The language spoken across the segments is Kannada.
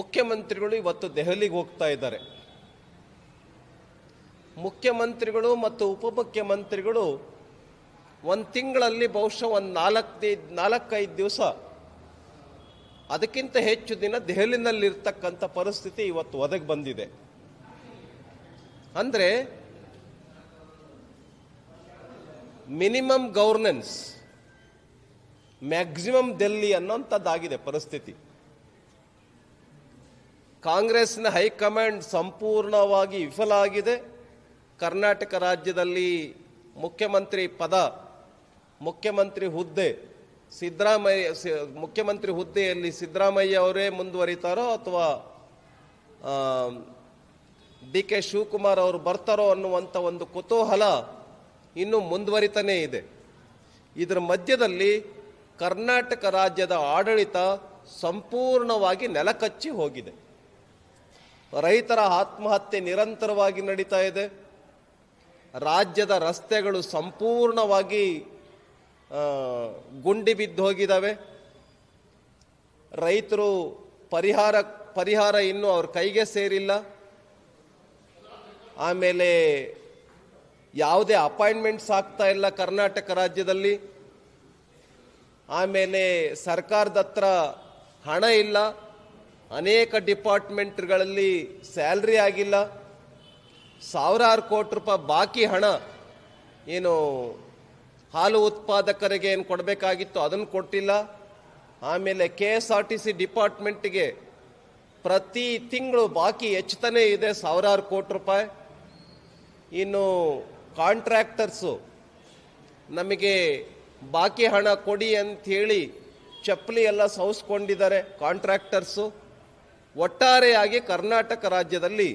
ಮುಖ್ಯಮಂತ್ರಿಗಳು ಇವತ್ತು ದೆಹಲಿಗೆ ಹೋಗ್ತಾ ಇದ್ದಾರೆ. ಮುಖ್ಯಮಂತ್ರಿಗಳು ಮತ್ತು ಉಪಮುಖ್ಯಮಂತ್ರಿಗಳು ಒಂದು ತಿಂಗಳಲ್ಲಿ ಬಹುಶಃ ಒಂದು ನಾಲ್ಕು ನಾಲ್ಕೈದು ದಿವಸ ಅದಕ್ಕಿಂತ ಹೆಚ್ಚು ದಿನ ದೆಹಲಿನಲ್ಲಿರ್ತಕ್ಕಂಥ ಪರಿಸ್ಥಿತಿ ಇವತ್ತು ಒದಗಿ ಬಂದಿದೆ. ಅಂದರೆ ಮಿನಿಮಮ್ ಗೌರ್ನೆನ್ಸ್, ಮ್ಯಾಕ್ಸಿಮಮ್ ಡೆಲ್ಲಿ ಅನ್ನೋಂಥದ್ದಾಗಿದೆ ಪರಿಸ್ಥಿತಿ. ಕಾಂಗ್ರೆಸ್ನ ಹೈಕಮಾಂಡ್ ಸಂಪೂರ್ಣವಾಗಿ ವಿಫಲ ಆಗಿದೆ. ಕರ್ನಾಟಕ ರಾಜ್ಯದಲ್ಲಿ ಮುಖ್ಯಮಂತ್ರಿ ಪದ, ಮುಖ್ಯಮಂತ್ರಿ ಹುದ್ದೆ, ಸಿದ್ದರಾಮಯ್ಯ ಮುಖ್ಯಮಂತ್ರಿ ಹುದ್ದೆಯಲ್ಲಿ ಸಿದ್ದರಾಮಯ್ಯ ಅವರೇ ಮುಂದುವರಿತಾರೋ ಅಥವಾ ಡಿ ಕೆ ಶಿವಕುಮಾರ್ ಅವರು ಬರ್ತಾರೋ ಅನ್ನುವಂಥ ಒಂದು ಕುತೂಹಲ ಇನ್ನೂ ಮುಂದುವರಿತಾನೇ ಇದೆ. ಇದರ ಮಧ್ಯದಲ್ಲಿ ಕರ್ನಾಟಕ ರಾಜ್ಯದ ಆಡಳಿತ ಸಂಪೂರ್ಣವಾಗಿ ನೆಲಕಚ್ಚಿ ಹೋಗಿದೆ. ರೈತರ ಆತ್ಮಹತ್ಯೆ ನಿರಂತರವಾಗಿ ನಡೀತಾ ಇದೆ. ರಾಜ್ಯದ ರಸ್ತೆಗಳು ಸಂಪೂರ್ಣವಾಗಿ ಗುಂಡಿ ಬಿದ್ದು ಹೋಗಿದ್ದಾವೆ ರೈತರು ಪರಿಹಾರ ಪರಿಹಾರ ಇನ್ನೂ ಅವ್ರ ಕೈಗೆ ಸೇರಿಲ್ಲ. ಆಮೇಲೆ ಯಾವುದೇ ಅಪಾಯಿಂಟ್ಮೆಂಟ್ಸ್ ಆಗ್ತಾ ಇಲ್ಲ ಕರ್ನಾಟಕ ರಾಜ್ಯದಲ್ಲಿ. ಆಮೇಲೆ ಸರ್ಕಾರದ ಹತ್ರ ಹಣ ಇಲ್ಲ. ಅನೇಕ ಡಿಪಾರ್ಟ್ಮೆಂಟ್ಗಳಲ್ಲಿ ಸ್ಯಾಲ್ರಿ ಆಗಿಲ್ಲ. ಸಾವಿರಾರು ಕೋಟಿ ರೂಪಾಯಿ ಬಾಕಿ ಹಣ ಏನು ಹಾಲು ಉತ್ಪಾದಕರಿಗೆ ಏನು ಕೊಡಬೇಕಾಗಿತ್ತು ಅದನ್ನು ಕೊಟ್ಟಿಲ್ಲ. ಆಮೇಲೆ K S R T C ಡಿಪಾರ್ಟ್ಮೆಂಟ್ಗೆ ಪ್ರತಿ ತಿಂಗಳು ಬಾಕಿ ಹೆಚ್ಚುತ್ತಾನೆ ಇದೆ, ಸಾವಿರಾರು ಕೋಟಿ ರೂಪಾಯಿ. ಇನ್ನು ಕಾಂಟ್ರಾಕ್ಟರ್ಸು, ನಮಗೆ ಬಾಕಿ ಹಣ ಕೊಡಿ ಅಂಥೇಳಿ ಚಪ್ಪಲಿ ಎಲ್ಲ ಸೌಸ್ಕೊಂಡಿದ್ದಾರೆ ಕಾಂಟ್ರಾಕ್ಟರ್ಸು. ಒಟ್ಟಾರೆಯಾಗಿ ಕರ್ನಾಟಕ ರಾಜ್ಯದಲ್ಲಿ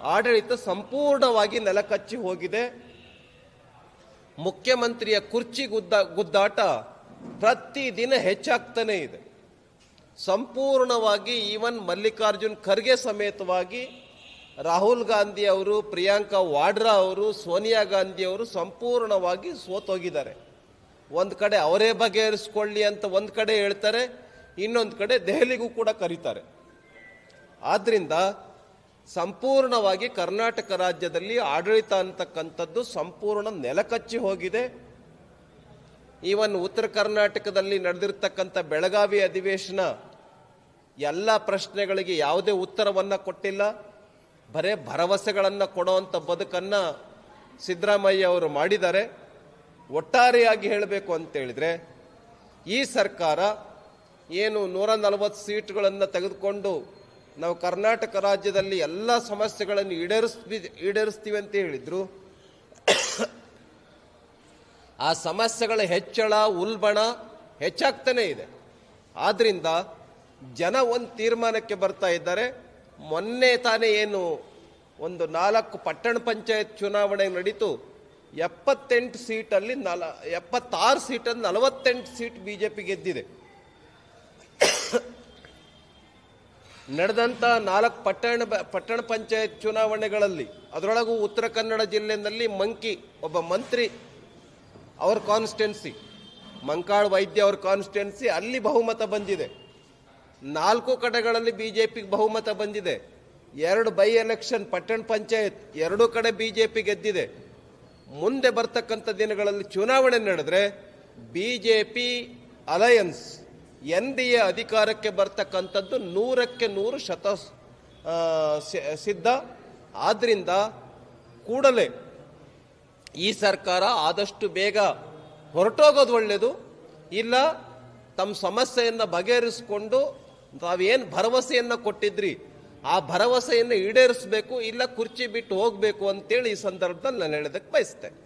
ಆಡಳಿತ ಸಂಪೂರ್ಣವಾಗಿ ನೆಲಕಚ್ಚಿ ಹೋಗಿದೆ. ಮುಖ್ಯಮಂತ್ರಿಯ ಕುರ್ಚಿ ಗುದ್ದ, ಗುದ್ದಾಟ ಪ್ರತಿದಿನ ಹೆಚ್ಚಾಗ್ತಾನೇ ಇದೆ. ಸಂಪೂರ್ಣವಾಗಿ ಈವನ್ ಮಲ್ಲಿಕಾರ್ಜುನ್ ಖರ್ಗೆ ಸಮೇತವಾಗಿ ರಾಹುಲ್ ಗಾಂಧಿ ಅವರು, ಪ್ರಿಯಾಂಕಾ ವಾಡ್ರಾ ಅವರು, ಸೋನಿಯಾ ಗಾಂಧಿ ಅವರು ಸಂಪೂರ್ಣವಾಗಿ ಸೋತೋಗಿದ್ದಾರೆ. ಒಂದು ಕಡೆ ಅವರೇ ಬಗೆಹರಿಸ್ಕೊಳ್ಳಿ ಅಂತ ಒಂದು ಕಡೆ ಹೇಳ್ತಾರೆ. ಇನ್ನೊಂದು ಕಡೆ ದೆಹಲಿಗೂ ಕೂಡ ಕರೀತಾರೆ. ಆದ್ದರಿಂದ ಸಂಪೂರ್ಣವಾಗಿ ಕರ್ನಾಟಕ ರಾಜ್ಯದಲ್ಲಿ ಆಡಳಿತ ಅಂತಕ್ಕಂಥದ್ದು ಸಂಪೂರ್ಣ ನೆಲಕಚ್ಚಿ ಹೋಗಿದೆ. ಈವನ್ ಉತ್ತರ ಕರ್ನಾಟಕದಲ್ಲಿ ನಡೆದಿರ್ತಕ್ಕಂಥ ಬೆಳಗಾವಿ ಅಧಿವೇಶನ ಎಲ್ಲ ಪ್ರಶ್ನೆಗಳಿಗೆ ಯಾವುದೇ ಉತ್ತರವನ್ನು ಕೊಟ್ಟಿಲ್ಲ. ಬರೇ ಭರವಸೆಗಳನ್ನು ಕೊಡುವಂಥ ಬದುಕನ್ನು ಸಿದ್ದರಾಮಯ್ಯ ಅವರು ಮಾಡಿದ್ದಾರೆ. ಒಟ್ಟಾರೆಯಾಗಿ ಹೇಳಬೇಕು ಅಂತೇಳಿದರೆ ಈ ಸರ್ಕಾರ ಏನು ನೂರ ನಲವತ್ತು ಸೀಟ್ಗಳನ್ನು ತೆಗೆದುಕೊಂಡು ನಾವು ಕರ್ನಾಟಕ ರಾಜ್ಯದಲ್ಲಿ ಎಲ್ಲ ಸಮಸ್ಯೆಗಳನ್ನು ಈಡೇರಿಸ್ಬಿ, ಈಡೇರಿಸ್ತೀವಿ ಅಂತ ಹೇಳಿದರು. ಆ ಸಮಸ್ಯೆಗಳ ಹೆಚ್ಚಳ, ಉಲ್ಬಣ ಹೆಚ್ಚಾಗ್ತಾನೇ ಇದೆ. ಆದ್ದರಿಂದ ಜನ ಒಂದು ತೀರ್ಮಾನಕ್ಕೆ ಬರ್ತಾ ಇದ್ದಾರೆ. ಮೊನ್ನೆ ತಾನೇ ಏನು ಒಂದು ನಾಲ್ಕು ಪಟ್ಟಣ ಪಂಚಾಯತ್ ಚುನಾವಣೆ ನಡೀತು. ಎಪ್ಪತ್ತೆಂಟು ಸೀಟಲ್ಲಿ ನಲ, ಎಪ್ಪತ್ತಾರು ಸೀಟಲ್ಲಿ ನಲವತ್ತೆಂಟು ಸೀಟ್ ಬಿ ಜೆ ಪಿ ಗೆದ್ದಿದೆ. ನಡೆದಂಥ ನಾಲ್ಕು ಪಟ್ಟಣ ಪಟ್ಟಣ ಪಂಚಾಯತ್ ಚುನಾವಣೆಗಳಲ್ಲಿ, ಅದರೊಳಗೂ ಉತ್ತರ ಕನ್ನಡ ಜಿಲ್ಲೆಯಲ್ಲಿ ಮಂಕಿ, ಒಬ್ಬ ಮಂತ್ರಿ, ಅವ್ರ ಕಾನ್ಸ್ಟೆನ್ಸಿ ಮಂಕಾಳ್ ವೈದ್ಯ ಅವ್ರ ಕಾನ್ಸ್ಟೆನ್ಸಿ ಅಲ್ಲಿ ಬಹುಮತ ಬಂದಿದೆ. ನಾಲ್ಕು ಕಡೆಗಳಲ್ಲಿ ಬಿ ಜೆ ಪಿಗೆ ಬಹುಮತ ಬಂದಿದೆ. ಎರಡು ಬೈ ಎಲೆಕ್ಷನ್, ಪಟ್ಟಣ ಪಂಚಾಯತ್, ಎರಡೂ ಕಡೆ ಬಿ ಜೆ ಪಿ ಗೆದ್ದಿದೆ. ಮುಂದೆ ಬರ್ತಕ್ಕಂಥ ದಿನಗಳಲ್ಲಿ ಚುನಾವಣೆ ನಡೆದ್ರೆ B J P alliance N D A ಅಧಿಕಾರಕ್ಕೆ ಬರ್ತಕ್ಕಂಥದ್ದು ನೂರಕ್ಕೆ ನೂರು ಶತ ಸಿದ್ಧ. ಆದ್ದರಿಂದ ಕೂಡಲೇ ಈ ಸರ್ಕಾರ ಆದಷ್ಟು ಬೇಗ ಹೊರಟೋಗೋದು ಒಳ್ಳೆಯದು ಇಲ್ಲ, ತಮ್ಮ ಸಮಸ್ಯೆಯನ್ನು ಬಗೆಹರಿಸಿಕೊಂಡು ತಾವೇನು ಭರವಸೆಯನ್ನು ಕೊಟ್ಟಿದ್ರಿ, ಆ ಭರವಸೆಯನ್ನು ಈಡೇರಿಸಬೇಕು, ಇಲ್ಲ ಕುರ್ಚಿ ಬಿಟ್ಟು ಹೋಗಬೇಕು ಅಂತೇಳಿ ಈ ಸಂದರ್ಭದಲ್ಲಿ ನಾನು ಹೇಳೋದಕ್ಕೆ ಬಯಸ್ತೇನೆ.